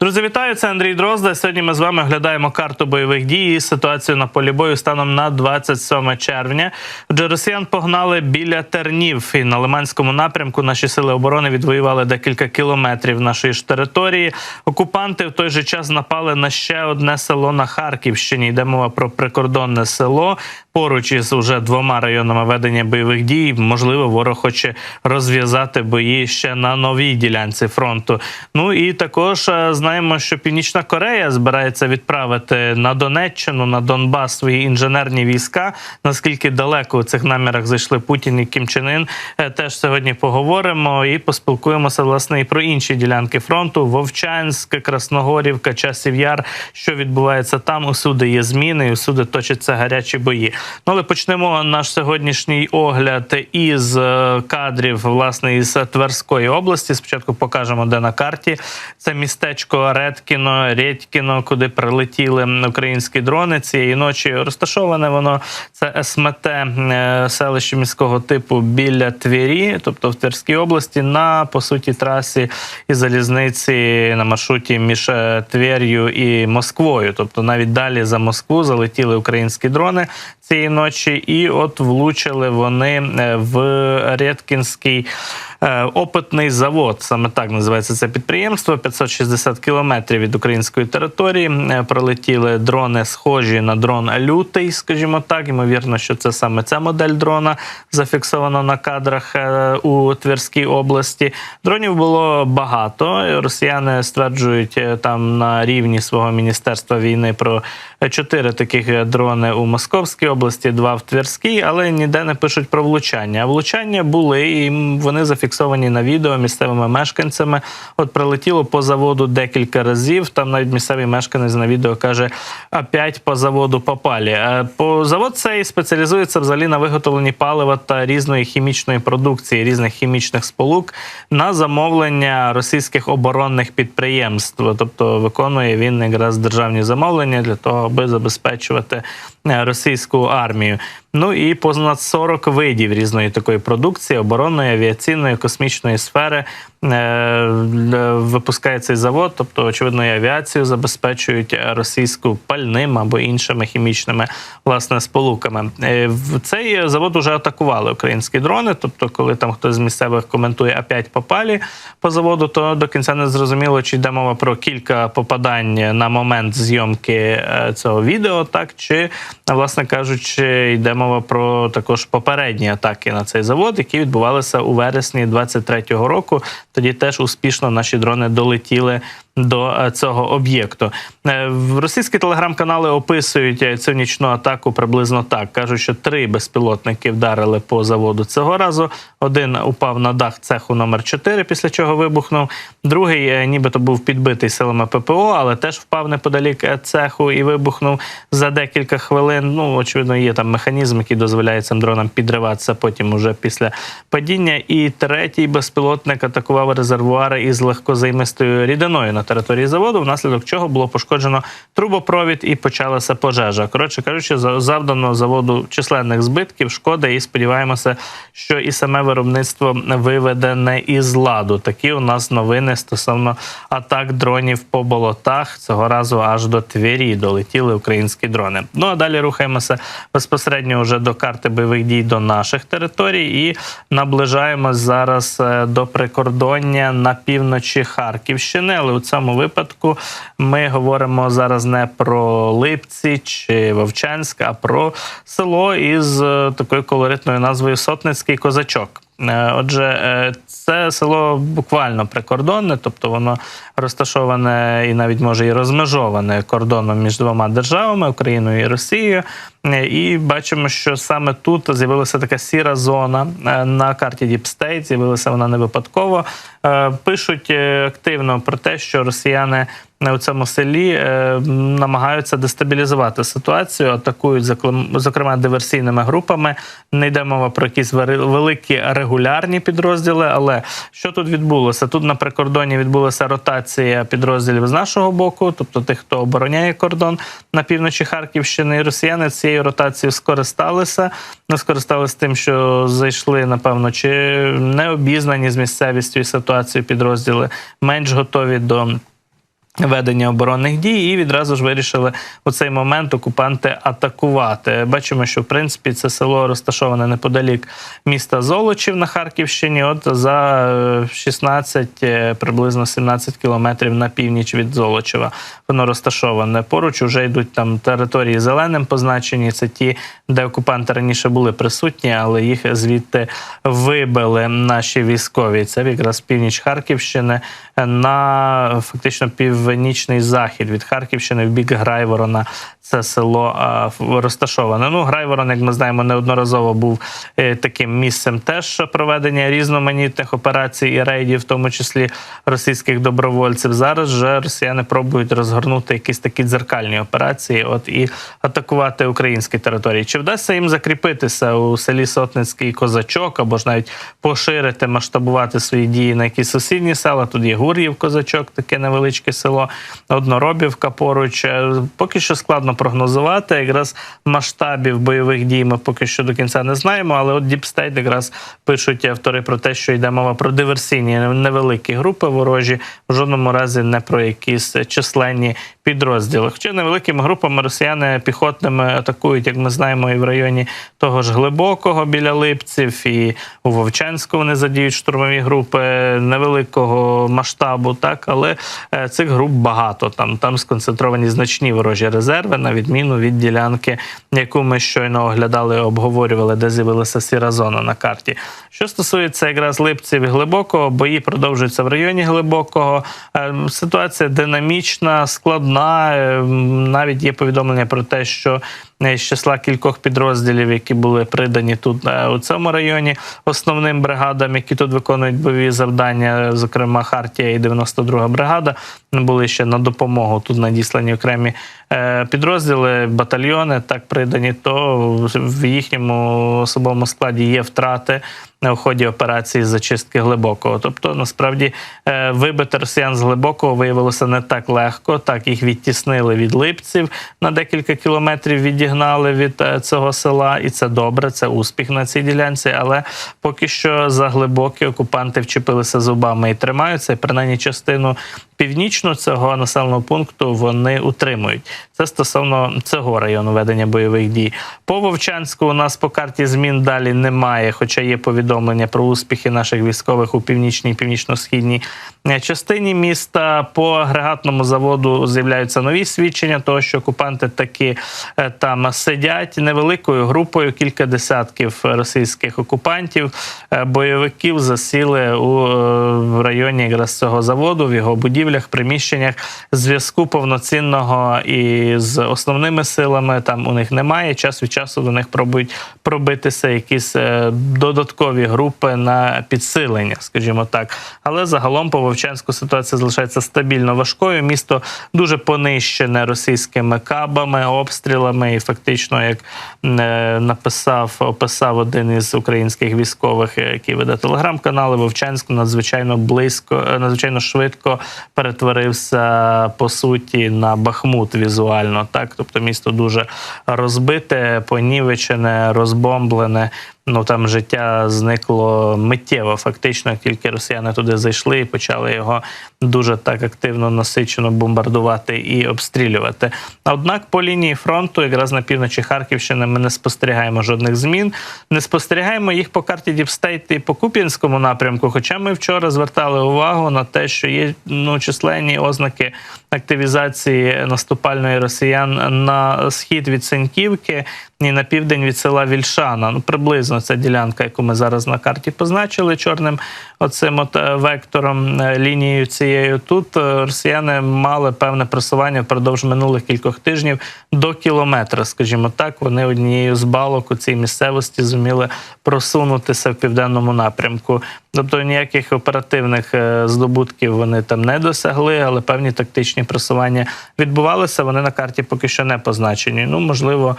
Друзі, вітаю! Це Андрій Дрозда. Сьогодні ми з вами оглядаємо карту бойових дій і ситуацію на полі бою станом на 27 червня. Отже, росіян погнали біля Тернів і на Лиманському напрямку. Наші сили оборони відвоювали декілька кілометрів нашої ж території. Окупанти в той же час напали на ще одне село на Харківщині. Йде мова про прикордонне село. Поруч із уже двома районами ведення бойових дій. Можливо, ворог хоче розв'язати бої ще на новій ділянці фронту. Ну і також е, знаємо, що Північна Корея збирається відправити на Донеччину, на Донбас свої інженерні війська. Наскільки далеко у цих намірах зайшли Путін і Кім Чен Ін, е, теж сьогодні поговоримо і поспілкуємося власне і про інші ділянки фронту: Вовчанськ, Красногорівка, Часів Яр. Що відбувається там? Усюди є зміни, і усюди точаться гарячі бої. Ну але почнемо наш сьогоднішній огляд із е, кадрів власне із Тверської області. Спочатку покажемо, де на карті це містечко Редкіно, Редькіно, куди прилетіли українські дрони цієї ночі. Розташоване воно це СМТ е, селище міського типу біля Твері, тобто в Тверській області, на по суті трасі і залізниці на маршруті між е, Твер'ю і Москвою. Тобто навіть далі за Москву залетіли українські дрони цієї ночі, і от влучили вони е, в Редкінський е, опитний завод. Саме так називається це підприємство. 560 кілометрів від української території. Е, Пролетіли дрони, схожі на дрон лютий, скажімо так. Ймовірно, що це саме ця модель дрона зафіксована на кадрах у Тверській області. Дронів було багато. Росіяни стверджують там на рівні свого міністерства війни про чотири таких дрони у Московській області, два в Тверській, але ніде не пишуть про влучання. А влучання були і вони зафіксовані на відео місцевими мешканцями. От прилетіло по заводу декілька разів. Там навіть місцевий мешканець на відео каже: опять по заводу попалі. Е, По завод цей спеціалізується взагалі на виготовленні палива та різної хімічної продукції, різних хімічних сполук на замовлення російських оборонних підприємств. Тобто виконує він якраз державні замовлення для того, аби забезпечувати російську армію. Ну і понад 40 видів різної такої продукції оборонної, авіаційної, космічної сфери е, е, випускає цей завод. Тобто, очевидно, і авіацію забезпечують російську пальним або іншими хімічними власне сполуками. Е, в цей завод уже атакували українські дрони. Тобто, коли там хтось з місцевих коментує опять попалі по заводу, то до кінця не зрозуміло, чи йде мова про кілька попадань на момент зйомки е, цього відео, так чи власне кажучи, йде мова про також попередні атаки на цей завод, які відбувалися у вересні 23-го року. Тоді теж успішно наші дрони долетіли до е, цього об'єкту. Е, Російські телеграм-канали описують е, цю нічну атаку приблизно так. кажуть, що три безпілотники вдарили по заводу цього разу. Один упав на дах цеху номер 4 після чого вибухнув. Другий, нібито був підбитий силами ППО, але теж впав неподалік цеху і вибухнув за декілька хвилин. Ну, очевидно, є там механізм, який дозволяє цим дронам підриватися потім уже після падіння. І третій безпілотник атакував резервуари із легкозаймистою рідиною на території заводу, внаслідок чого було пошкоджено трубопровід і почалася пожежа. Коротше кажучи, за- завдано заводу численних збитків, шкоди, і сподіваємося, що і саме виробництво виведене із ладу. Такі у нас новини стосовно атак дронів по болотах. Цього разу аж до Твері долетіли українські дрони. Ну а далі рухаємося безпосередньо вже до карти бойових дій до наших територій і наближаємось зараз е, до прикордоння на півночі Харківщини. Але у цьому випадку ми говоримо зараз не про Липці чи Вовчанськ, а про село із е, такою колоритною назвою Сотницький козачок. Е, Отже, е, це село буквально прикордонне, тобто воно розташоване і навіть може і розмежоване кордоном між двома державами Україною і Росією. І бачимо, що саме тут з'явилася така сіра зона е, на карті Deep State, З'явилася вона не випадково. Е, Пишуть е, активно про те, що росіяни у цьому селі намагаються дестабілізувати ситуацію, атакують зокрема диверсійними групами. Не йде мова про якісь великі регулярні підрозділи. Але що тут відбулося? Тут на прикордоні відбулася ротація підрозділів з нашого боку, тобто тих, хто обороняє кордон на півночі Харківщини. І росіяни цією ротацією скористалися. Не скористалися тим, що зайшли, напевно, чи не обізнані з місцевістю і ситуацією підрозділи, менш готові до Ведення оборонних дій і відразу ж вирішили у цей момент окупанти атакувати. Бачимо, що в принципі це село розташоване неподалік міста Золочів на Харківщині. От за е, 16, е, приблизно 17 кілометрів на північ від Золочева. Воно розташоване. Поруч вже йдуть там території зеленим позначені. Це ті, де окупанти раніше були присутні, але їх звідти вибили наші військові. Це якраз північ Харківщини на фактично північний захід від Харківщини в бік Грайворона. Це село розташоване. Ну, Грайворон, як ми знаємо, неодноразово був е, таким місцем теж проведення різноманітних операцій і рейдів, в тому числі російських добровольців. Зараз же росіяни пробують розгорнути якісь такі дзеркальні операції, от і атакувати українські території. Чи вдасться їм закріпитися у селі Сотницький Козачок, або ж навіть поширити, масштабувати свої дії на якісь сусідні села? Тут є Гур'їв Козачок, таке невеличке село, Одноробівка поруч. Е, Поки що складно прогнозувати. Якраз масштабів бойових дій ми поки що до кінця не знаємо. Але от Діпстейт якраз пишуть автори про те, що йде мова про диверсійні невеликі групи ворожі, в жодному разі не про якісь численні підрозділи. Хоча невеликими групами росіяни піхотними атакують, як ми знаємо, і в районі того ж глибокого біля Липців, і у Вовчанську вони задіють штурмові групи невеликого масштабу, так але е, цих груп багато. Там там сконцентровані значні ворожі резерви, на відміну від ділянки, яку ми щойно оглядали, обговорювали, де з'явилася сіра зона на карті. Що стосується якраз Липців і глибокого, бої продовжуються в районі глибокого. Е, Ситуація динамічна, складна. Е, Навіть є повідомлення про те, що з числа кількох підрозділів, які були придані тут е, у цьому районі, основним бригадам, які тут виконують бойові завдання, зокрема Хартія і 92 бригада, були ще на допомогу тут надіслані окремі е, підрозділи, батальйони так придані, то в їхньому особовому складі є втрати у ході операції з зачистки глибокого. Тобто, насправді, е, вибити росіян з глибокого виявилося не так легко. Так їх відтіснили від липців на декілька кілометрів, відігнали від е, цього села, і це добре. Це успіх на цій ділянці. Але поки що за глибокі окупанти вчепилися зубами і тримаються, і принаймні частину північну цього населеного пункту вони утримують. Це стосовно цього району ведення бойових дій. По Вовчанську у нас по карті змін далі немає, хоча є повідомлення про успіхи наших військових у північній і північно-східній е, частині міста. По агрегатному заводу з'являються нові свідчення, того що окупанти таки е, там сидять невеликою групою, кілька десятків російських окупантів, е, бойовиків засіли у в районі якраз цього заводу, в його будівлях, приміщеннях. Зв'язку повноцінного і з основними силами там у них немає. Час від часу до них пробують пробитися якісь е, додаткові групи на підсилення, скажімо так. Але загалом по Вовчанську ситуація залишається стабільно важкою. Місто дуже понищене російськими кабами, обстрілами, і фактично, як е, написав, описав один із українських військових, е, який веде телеграм-канали, Вовчанськ надзвичайно близько, е, надзвичайно швидко перетворився по суті на Бахмут візуально. Так, тобто місто дуже розбите, понівечене, розбомблене. Ну там життя зникло миттєво. Фактично, тільки росіяни туди зайшли і почали його дуже так активно насичено бомбардувати і обстрілювати. Однак по лінії фронту, якраз на півночі Харківщини, ми не спостерігаємо жодних змін. Не спостерігаємо їх по карті Діпстейт і по Куп'янському напрямку. Хоча ми вчора звертали увагу на те, що є ну численні ознаки активізації наступальної росіян на схід від Сеньківки і на південь від села Вільшана. Ну приблизно ця ділянка, яку ми зараз на карті позначили чорним оцим от е, вектором е, лінією цією. Тут е, росіяни мали певне просування впродовж минулих кількох тижнів до кілометра. Скажімо так, вони однією з балок у цій місцевості зуміли просунутися в південному напрямку. Тобто ніяких оперативних здобутків вони там не досягли, але певні тактичні просування відбувалися. Вони на карті поки що не позначені. Ну можливо,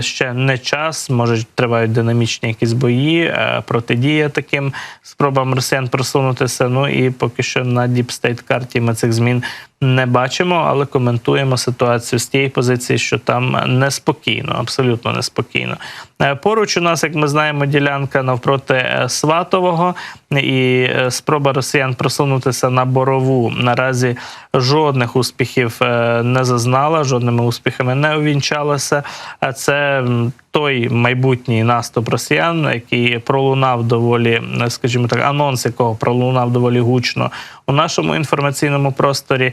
ще не час. Може тривають динамічні якісь бої, протидія таким спробам росіян просунутися. Ну і поки що на діпстейт карті ми цих змін не бачимо, але коментуємо ситуацію з тієї позиції, що там неспокійно, абсолютно неспокійно. Е, Поруч у нас, як ми знаємо, ділянка навпроти е, Сватового і е, спроба росіян просунутися на борову наразі жодних успіхів не зазнала, жодними успіхами не увінчалася. А це той майбутній наступ росіян, який пролунав доволі, скажімо так, анонс якого пролунав доволі гучно у нашому інформаційному просторі.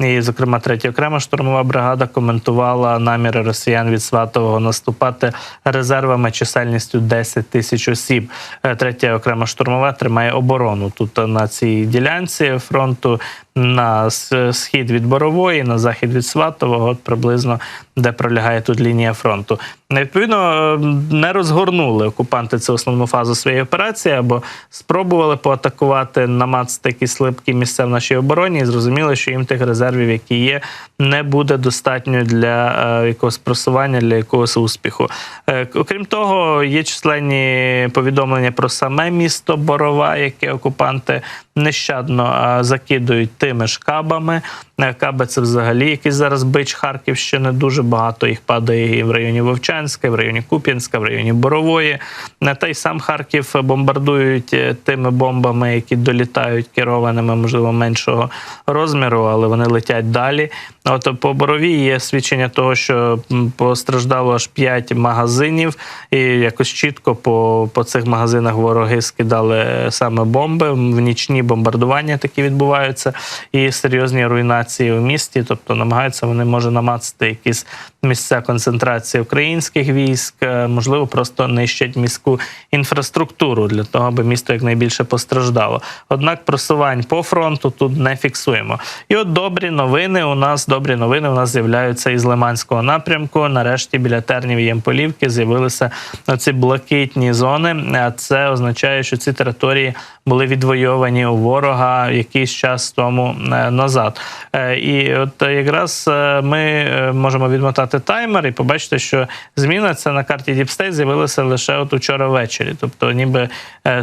І, зокрема, третя окрема штурмова бригада коментувала наміри росіян від Сватового наступати резервами чисельністю 10 тисяч осіб. Е, Третя окрема штурмова тримає оборону тут е, на цій ділянці фронту на схід від Борової, на захід від Сватового, от приблизно де пролягає тут лінія фронту. Відповідно, е, не розгорнули окупанти цю основну фазу своєї операції або спробували поатакувати, намацати якісь слабкі місця в нашій обороні, і зрозуміли, що їм тих резервів, які є, не буде достатньо для е, якогось просування, для якогось успіху. Е, Окрім того, є численні повідомлення про саме місто Борова, яке окупанти нещадно е, закидують тими ж кабами. Е, Каби це взагалі якийсь зараз бич Харківщини. Дуже багато їх падає і в районі Вовчанська, і в районі Куп'янська, в районі Борової. Е, Та й сам Харків бомбардують е, тими бомбами, які долітають керованими, можливо, меншого розміру, але вони летять далі. От по борові є свідчення того, що постраждало аж 5 магазинів, і якось чітко по, по цих магазинах вороги скидали саме бомби. В нічні бомбардування такі відбуваються, і серйозні руйнації в місті. Тобто намагаються вони може намацати якісь місця концентрації українських військ, е, можливо, просто нищать міську інфраструктуру для того, аби місто якнайбільше постраждало. Однак просувань по фронту тут не фіксуємо. І от добрі новини у нас добрі новини у нас з'являються із Лиманського напрямку. Нарешті біля Тернів і Ємполівки з'явилися ці блакитні зони. А Це означає, що ці території були відвойовані у ворога якийсь час тому е, назад. Е, І от якраз е, ми е, можемо відмотати таймер і побачити, що зміна це на карті State з'явилася лише от учора ввечері. Тобто, ніби е,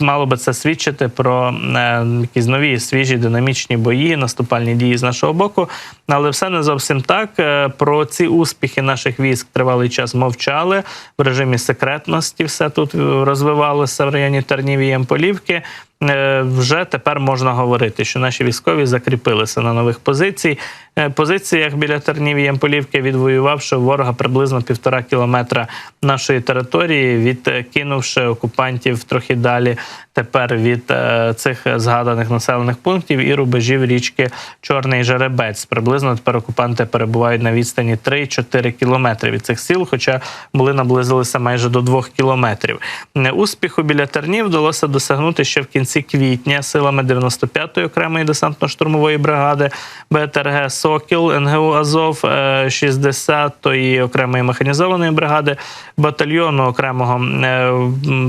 мало би це свідчити про е, якісь нові свіжі динамічні бої, наступальні дії з нашого боку. Але все не зовсім так. Е, Про ці успіхи наших військ тривалий час мовчали в режимі секретності. Все тут е, розвивалося в районі Тернів і Ємполівки. Е, Вже тепер можна говорити, що наші військові закріпилися на нових позицій. Е, Позиціях біля Тернів і Ємполівки відвоювавши ворога приблизно півтора кілометра нашої території, відкинувши окупантів трохи далі тепер від е, цих згаданих населених пунктів і рубежів річки Чорний Жеребець. Приблизно тепер окупанти перебувають на відстані 3-4 кілометри від цих сіл, хоча були наблизилися майже до 2 кілометрів. Е, Успіху біля Тернів вдалося досягнути ще в кінці квітня силами 95-ї окремої десантно-штурмової бригади БТРГ Сокіл НГУ Азов е, 60-ї окремої механізованої бригади батальйону окремого е,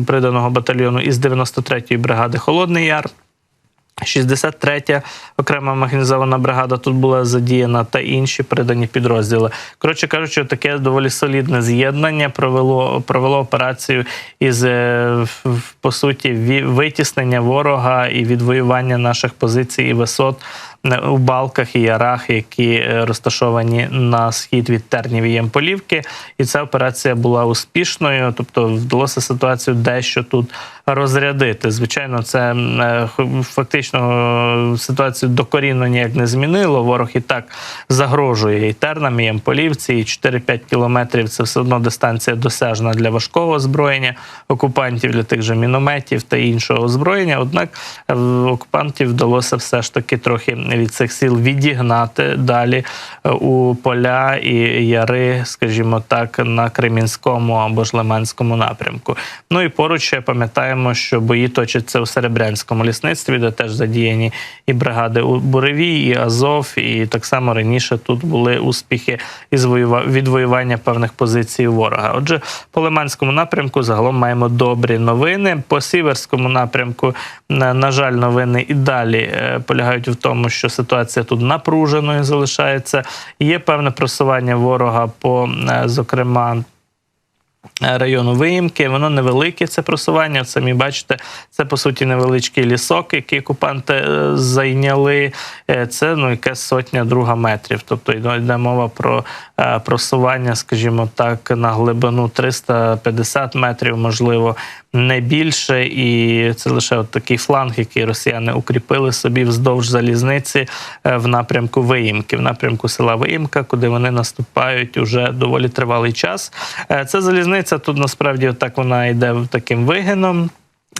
приданого батальйону із 93-ї бригади Холодний Яр. 63-я окрема механізована бригада тут була задіяна та інші придані підрозділи. Коротше кажучи, таке доволі солідне з'єднання провело провело операцію із е, по суті витіснення ворога і відвоювання наших позицій і висот е, у балках і ярах, які е, розташовані на схід від Тернів і Ємполівки. І ця операція була успішною, тобто вдалося ситуацію дещо тут розрядити. Звичайно, це е, фактично е, ситуацію докорінно ніяк не змінило. Ворог і так загрожує і Тернам, і Ємполівці, і 4-5 кілометрів це все одно дистанція досяжна для важкого озброєння окупантів, для тих же мінометів та іншого озброєння. Однак окупантів вдалося все ж таки трохи від цих сіл відігнати далі е, у поля і яри, скажімо так, на Кремінському або ж Лиманському напрямку. Ну і поруч ще пам'ятаємо, що бої точаться у Серебрянському лісництві, де теж задіяні і бригади у Буревій, і Азов, і так само раніше тут були успіхи із воюва- відвоювання певних позицій ворога. Отже, по Лиманському напрямку загалом маємо добрі новини. По Сіверському напрямку, на, на жаль, новини і далі е, полягають в тому, що ситуація тут напруженою залишається. Є певне просування ворога по, е, зокрема, району виїмки. Воно невелике це просування. Самі бачите, це по суті невеличкий лісок, який окупанти е, зайняли. Е, Це ну якась сотня друга метрів. Тобто йде мова про е, просування, скажімо так, на глибину 350 метрів, можливо, не більше. І це лише от такий фланг, який росіяни укріпили собі вздовж залізниці е, в напрямку Виїмки, в напрямку села Виїмка, куди вони наступають уже доволі тривалий час. Е, Це залізниця тут насправді так вона йде таким вигином.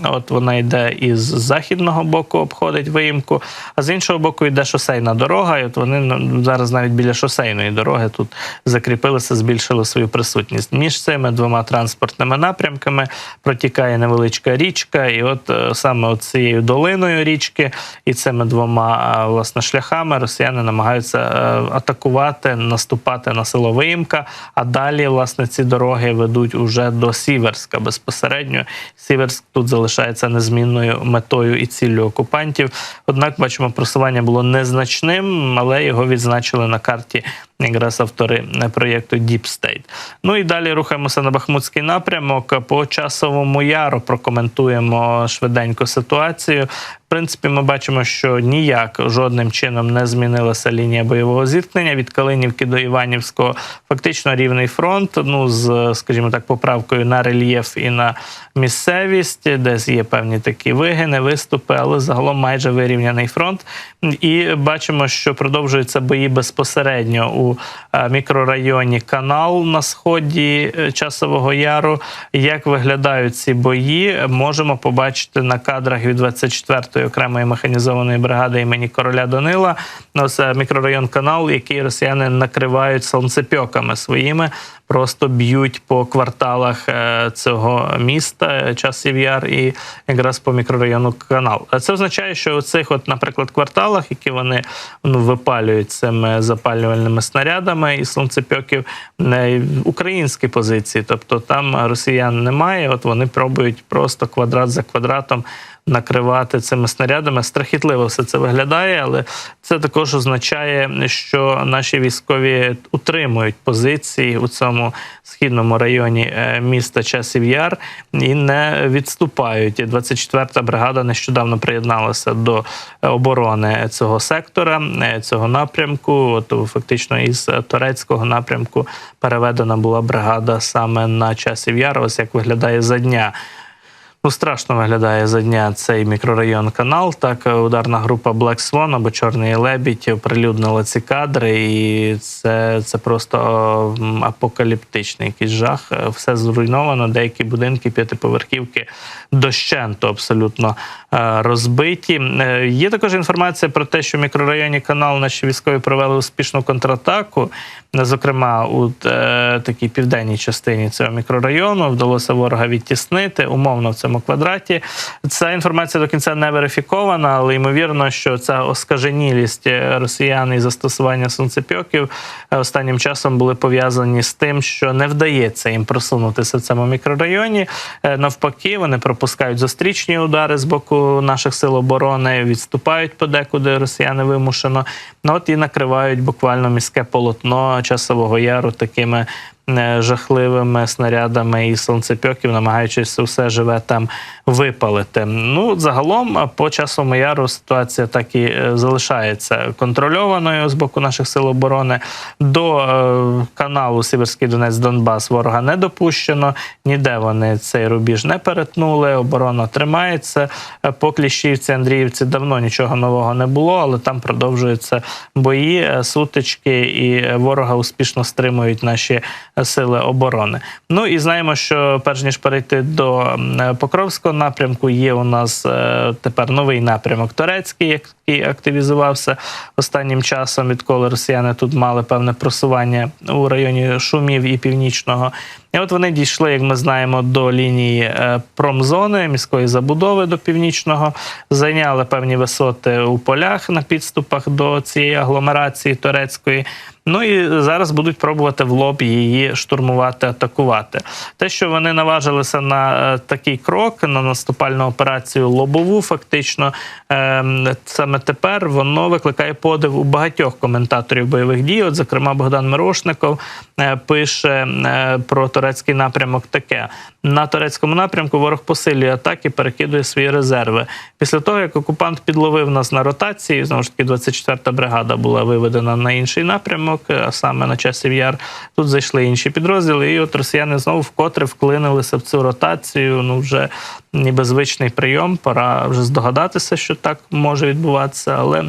От вона йде із західного боку, обходить виїмку, а з іншого боку йде шосейна дорога. І от вони зараз навіть біля шосейної дороги тут закріпилися, збільшили свою присутність. Між цими двома транспортними напрямками протікає невеличка річка, і от е, саме цією долиною річки і цими двома е, власне шляхами росіяни намагаються е, атакувати, наступати на село Виїмка. А далі, власне, ці дороги ведуть уже до Сіверська безпосередньо. Сіверськ тут залишається незмінною метою і ціллю окупантів. Однак, бачимо, просування було незначним, але його відзначили на карті якраз автори проєкту Deep State. Ну і далі рухаємося на Бахмутський напрямок. По часовому яру прокоментуємо швиденько ситуацію. Принципі, ми бачимо, що ніяк жодним чином не змінилася лінія бойового зіткнення від Калинівки до Іванівського. Фактично рівний фронт. Ну з, скажімо так, поправкою на рельєф і на місцевість, десь є певні такі вигини, виступи, але загалом майже вирівняний фронт. І бачимо, що продовжуються бої безпосередньо у е, мікрорайоні Канал на сході е, Часового Яру. Як виглядають ці бої, можемо побачити на кадрах від 24-ї окремої механізованої бригади імені короля Данила. Ось е, мікрорайон Канал, який росіяни накривають сонцепьоками своїми. Просто б'ють по кварталах е, цього міста е, часів яр і якраз по мікрорайону канал. Це означає, що у цих, от, наприклад, кварталах, які вони ну, випалюють цими запалювальними снарядами і сонцепьоків, українські позиції, тобто там росіян немає. От вони пробують просто квадрат за квадратом накривати цими снарядами. Страхітливо все це виглядає, але це також означає, що наші військові утримують позиції у цьому східному районі е, міста Часів Яр і не відступають. 24-та бригада нещодавно приєдналася до оборони цього сектора, е, цього напрямку. От фактично із турецького напрямку переведена була бригада саме на часів Яр. Ось як виглядає за дня. Ну, страшно виглядає за дня цей мікрорайон канал. Так, ударна група Black Swan або Чорний Лебідь оприлюднила ці кадри, і це, це просто апокаліптичний якийсь жах. Все зруйновано. Деякі будинки, п'ятиповерхівки дощенто абсолютно е, розбиті. Е, Є також інформація про те, що в мікрорайоні канал наші військові провели успішну контратаку. Зокрема, у е, такій південній частині цього мікрорайону вдалося ворога відтіснити умовно в цьому квадраті. Ця інформація до кінця не верифікована, але ймовірно, що ця оскаженілість е, росіян і застосування сонцепьоків е, останнім часом були пов'язані з тим, що не вдається їм просунутися в цьому мікрорайоні. Е, Навпаки, вони пропускають зустрічні удари з боку наших сил оборони, відступають подекуди росіяни вимушено. Ну от і накривають буквально міське полотно часового яру такими е, жахливими снарядами і сонцепьоків, намагаючись все живе там випалити. Ну загалом по часовому яру ситуація так і е, залишається контрольованою з боку наших сил оборони. До е, каналу Сіверський Донець Донбас ворога не допущено. Ніде вони цей рубіж не перетнули. Оборона тримається. Е, По Кліщівці, Андріївці давно нічого нового не було, але там продовжуються бої, е, сутички, і е, ворога успішно стримують наші сили оборони. Ну і знаємо, що перш ніж перейти до Покровського напрямку, є у нас тепер новий напрямок турецький, який активізувався останнім часом, відколи росіяни тут мали певне просування у районі Шумів і Північного. І от вони дійшли, як ми знаємо, до лінії е, промзони міської забудови до північного, зайняли певні висоти у полях на підступах до цієї агломерації турецької. Ну і зараз будуть пробувати в лоб її штурмувати, атакувати. Те, що вони наважилися на е, такий крок, на наступальну операцію лобову, фактично ем, саме тепер воно викликає подив у багатьох коментаторів бойових дій. От, зокрема, Богдан Мирошников е, пише е, про турецький напрямок таке: на турецькому напрямку ворог посилює атаки, перекидує свої резерви. Після того, як окупант підловив нас на ротації, знову ж таки, 24-та бригада була виведена на інший напрямок, а саме на часів яр. Тут зайшли інші підрозділи, і от росіяни знову вкотре вклинилися в цю ротацію. Ну вже ніби звичний прийом. Пора вже здогадатися, що так може відбуватися, але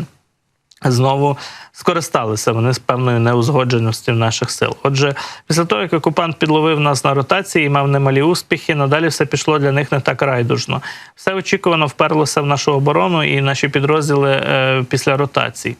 знову скористалися вони з певною неузгодженості наших сил. Отже, після того, як окупант підловив нас на ротації і мав немалі успіхи, надалі все пішло для них не так райдужно. Все очікувано вперлося в нашу оборону і наші підрозділи е, після ротацій.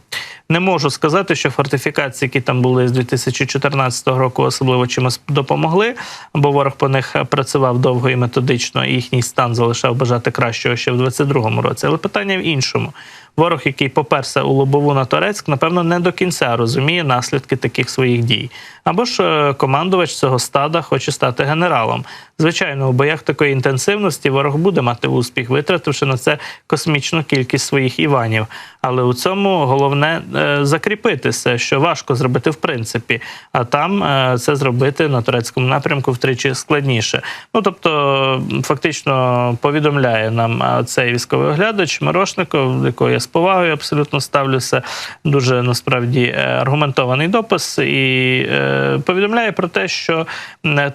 Не можу сказати, що фортифікації, які там були з 2014 року, особливо чимось допомогли, бо ворог по них працював довго і методично, і їхній стан залишав бажати кращого ще в 2022 році. Але питання в іншому. Ворог, який поперся у лобову на Торецьк, напевно, не до кінця розуміє наслідки таких своїх дій. Або ж е, командувач цього стада хоче стати генералом. Звичайно, у боях такої інтенсивності ворог буде мати успіх, витративши на це космічну кількість своїх іванів. Але у цьому головне е, закріпитися, що важко зробити в принципі. А там е, це зробити на турецькому напрямку втричі складніше. Ну тобто, фактично повідомляє нам цей військовий оглядач Мирошников, якого я з повагою абсолютно ставлюся. Дуже насправді е, аргументований допис, і е, повідомляє про те, що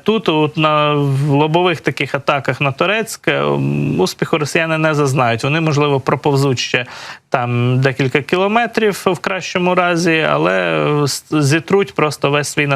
тут, от на лобових таких атаках на Торецьк, е, успіху росіяни не зазнають. Вони, можливо, проповзуть ще там декілька кілометрів в кращому разі, але зітруть просто весь свій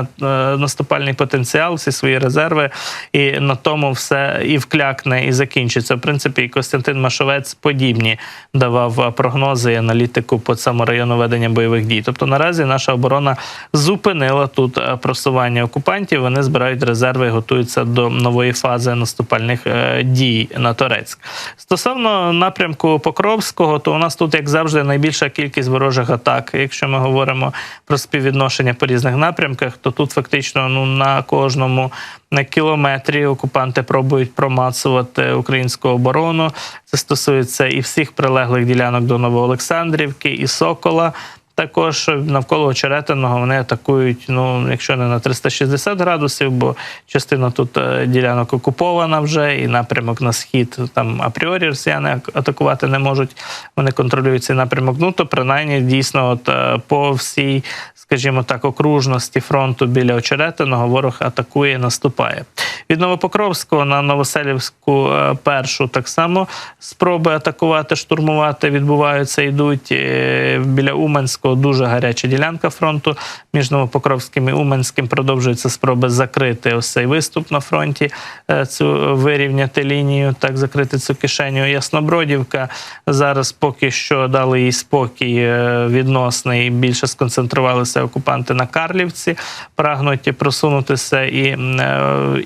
наступальний потенціал, всі свої резерви, і на тому все і вклякне, і закінчиться. В принципі, і Костянтин Машовець подібні давав е, прогнози і аналітику по цьому району ведення бойових дій. Тобто наразі наша оборона зупинила тут е, просування окупантів. Вони збирають резерви і готуються до нової фази наступальних е, дій на Торецьк. Стосовно напрямку Покровського, то у нас тут, як завжди, найбільша кількість ворожих атак. Якщо ми говоримо про співвідношення по різних напрямках, то тут фактично ну на кожному на кілометрі окупанти пробують промацувати українську оборону. Це стосується і всіх прилеглих ділянок до Новоолександрівки, і Сокола. Також навколо очеретиного вони атакують, ну якщо не на 360 градусів, бо частина тут е, ділянок окупована вже, і напрямок на схід там апріорі росіяни ак- атакувати не можуть. Вони контролюють цей напрямок. Ну то принаймні дійсно, от е, по всій, скажімо так, окружності фронту біля очеретиного ворог атакує, наступає. Від Новопокровського на Новоселівську е, першу так само спроби атакувати, штурмувати відбуваються, йдуть Е, біля Уманського. Дуже гаряча ділянка фронту між Новопокровським і Уманським. Продовжуються спроби закрити ось цей виступ на фронті, е, цю вирівняти лінію, так закрити цю кишеню. Яснобродівка зараз поки що дали їй спокій відносний. Більше сконцентрувалися окупанти на Карлівці, прагнуть просунутися і,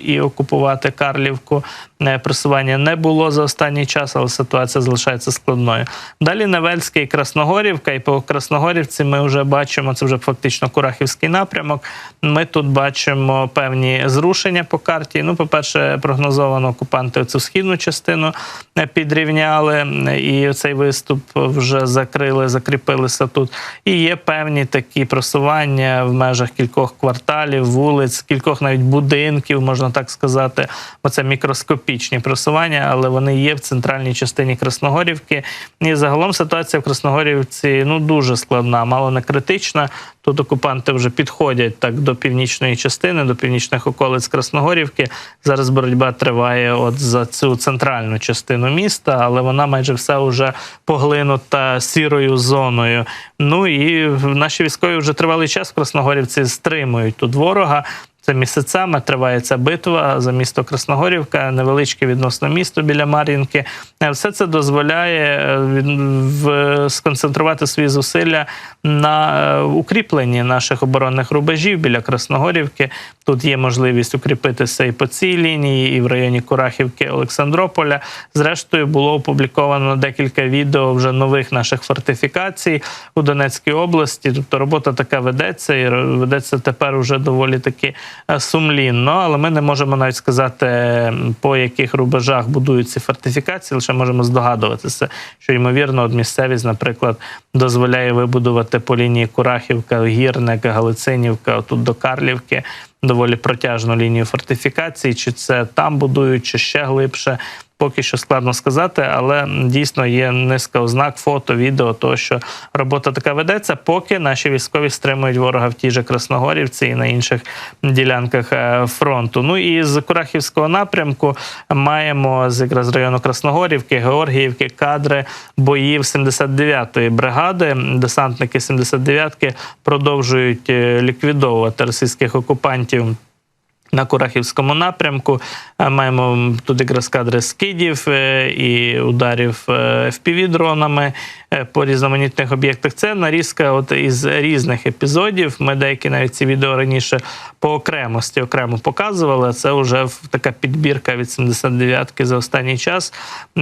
і окупувати Карлівку. Е, Просування не було за останній час, але ситуація залишається складною. Далі Невельська і Красногорівка, і по Красногорівці ми вже бачимо, це вже фактично Курахівський напрямок. Ми тут бачимо певні зрушення по карті. Ну, по-перше, прогнозовано окупанти цю східну частину е, підрівняли, і цей виступ вже закрили, закріпилися тут. І є певні такі просування в межах кількох кварталів, вулиць, кількох навіть будинків, можна так сказати. Оце мікроскопічні просування, але вони є в центральній частині Красногорівки. І загалом ситуація в Красногорівці ну дуже складна, мало не критична. Тут окупанти вже підходять так до північної частини, до північних околиць Красногорівки. Зараз боротьба триває от за цю центральну частину міста, але вона майже все вже поглинута сірою зоною. Ну і наші військові вже тривалий час в Красногорівці стримують тут ворога. Це місяцями триває ця битва за місто Красногорівка, невеличке відносно місто біля Мар'їнки. Е, Все це дозволяє е, сконцентрувати свої зусилля на е, укріпленні наших оборонних рубежів біля Красногорівки. Тут є можливість укріпитися і по цій лінії, і в районі Курахівки Олександрополя. Зрештою, було опубліковано декілька відео вже нових наших фортифікацій у Донецькій області. Тобто робота така ведеться, і ведеться тепер уже доволі таки е, сумлінно, але ми не можемо навіть сказати, по яких рубежах будують ці фортифікації, лише можемо здогадуватися, що ймовірно, от місцевість, наприклад, дозволяє вибудувати по лінії Курахівка, Гірник, Галицинівка, тут до Карлівки. Доволі протяжну лінію фортифікації, чи це там будують, чи ще глибше. Поки що складно сказати, але дійсно є низка ознак фото, відео, того, що робота така ведеться, поки наші військові стримують ворога в тій же Красногорівці і на інших ділянках е, фронту. Ну і з Курахівського напрямку маємо з якраз району Красногорівки, Георгіївки, кадри боїв 79-ї бригади. Десантники 79-ки продовжують е, ліквідовувати російських окупантів. На Курахівському напрямку Е, маємо тут якраз кадри скидів е, і ударів е, FPV-дронами е, по різноманітних об'єктах. Це нарізка от із різних епізодів. Ми деякі навіть ці відео раніше по окремості окремо показували. Це вже така підбірка від 79-ки за останній час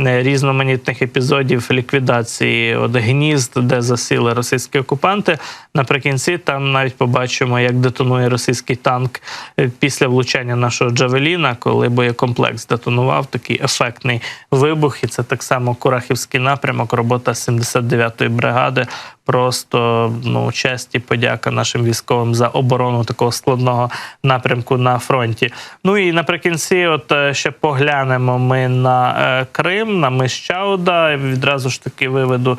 різноманітних епізодів ліквідації от гнізд, де засіли російські окупанти. Наприкінці там навіть побачимо, як детонує російський танк після влучання нашого Джавеліна, коли боєкомплекс детонував такий ефектний вибух. І це так само Курахівський напрямок, робота 79-ї бригади. Просто ну честь і подяка нашим військовим за оборону такого складного напрямку на фронті. Ну і наприкінці, от е, ще поглянемо ми на е, Крим, на мис Чауда. Відразу ж таки виведу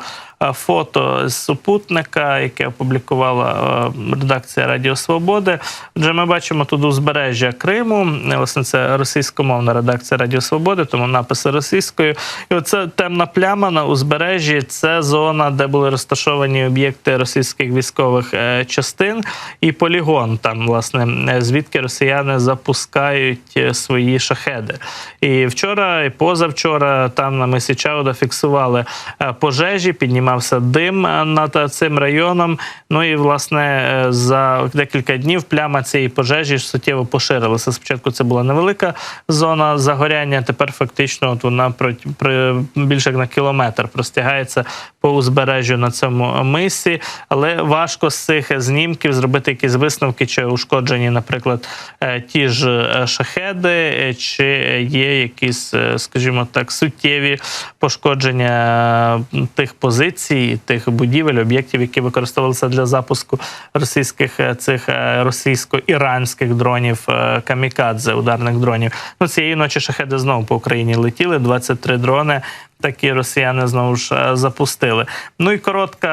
фото з супутника, яке опублікувала е, редакція Радіо Свободи. Отже, ми бачимо тут узбережжя Криму. Е, Власне, це російськомовна редакція Радіо Свободи, тому написи російською. І оце темна пляма на узбережжі. Це зона, де були розташовані об'єкти російських військових е, частин, і полігон там, власне, е, звідки росіяни запускають е, свої шахеди. І вчора, і позавчора там на Чауда фіксували е, пожежі, піднімався дим е, над цим районом. Ну і власне е, за декілька днів пляма цієї пожежі суттєво поширилася. Спочатку це була невелика зона загоряння. Тепер фактично от вона про, про більше як на кілометр простягається по узбережжю на цьому мисі. Але важко з цих знімків зробити якісь висновки, чи ушкоджені, наприклад, е, ті ж шахеди, чи є якісь, скажімо так, суттєві пошкодження тих позицій, тих будівель, об'єктів, які використовувалися для запуску російських е, цих е, російсько-іранських дронів е, камікадзе, ударних дронів. Ну цієї ночі шахеди знову по Україні летіли. 23 дрони. Такі росіяни знову ж е, запустили. Ну і коротка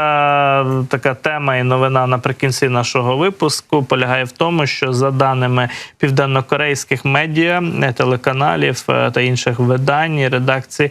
е, така тема і новина наприкінці нашого випуску полягає в тому, що за даними південнокорейських медіа, е, телеканалів та інших видань редакцій,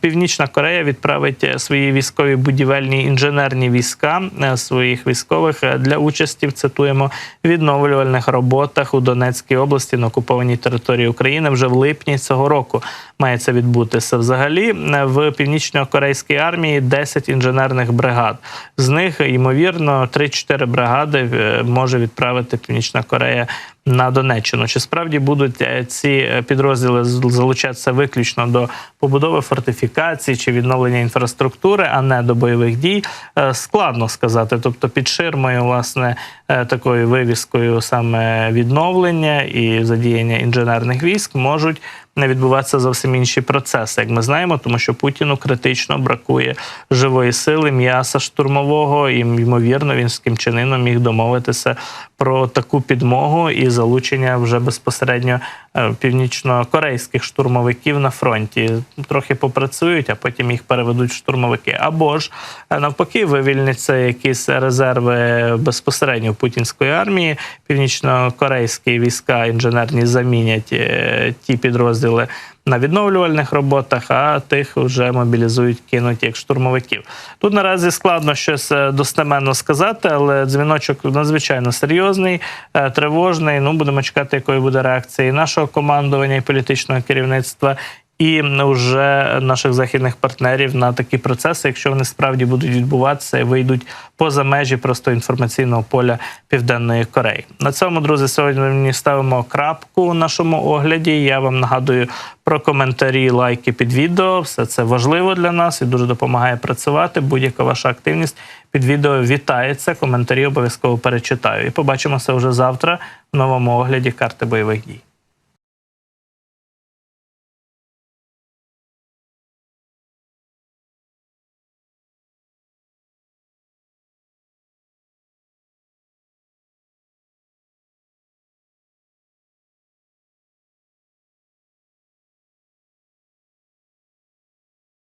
Північна Корея відправить свої військові будівельні інженерні війська своїх військових для участі в цитуємо відновлювальних роботах у Донецькій області на окупованій території України вже в липні цього року. Має це відбутися взагалі в північно-корейській армії 10 інженерних бригад. З них ймовірно 3-4 бригади е, може відправити Північна Корея на Донеччину. Чи справді будуть е, ці е, підрозділи залучатися виключно до побудови фортифікацій чи відновлення інфраструктури, а не до бойових дій? Складно сказати. Тобто, під ширмою, власне, такою вивіскою саме відновлення і задіяння інженерних військ можуть відбуватися зовсім інші процеси, як ми знаємо, тому що Путіну критично бракує живої сили, м'яса штурмового, і ймовірно він з ким чинином міг домовитися про таку підмогу і залучення вже безпосередньо е, північно-корейських штурмовиків на фронті. Трохи попрацюють, а потім їх переведуть в штурмовики. Або ж е, навпаки, вивільняться якісь резерви безпосередньо путінської армії. Північно-корейські війська інженерні замінять е, ті підрозділи. На відновлювальних роботах, а тих вже мобілізують, кинуть як штурмовиків. Тут наразі складно щось е, достеменно сказати, але дзвіночок надзвичайно серйозний, е, тривожний. Ну будемо чекати, якою буде реакція нашого командування і політичного керівництва. І вже наших західних партнерів на такі процеси, якщо вони справді будуть відбуватися вийдуть поза межі просто інформаційного поля Південної Кореї. На цьому, друзі, сьогодні ми ставимо крапку у нашому огляді. Я вам нагадую про коментарі, лайки під відео. Все це важливо для нас і дуже допомагає працювати. Будь-яка ваша активність під відео вітається. Коментарі обов'язково перечитаю. І побачимося вже завтра в новому огляді карти бойових дій.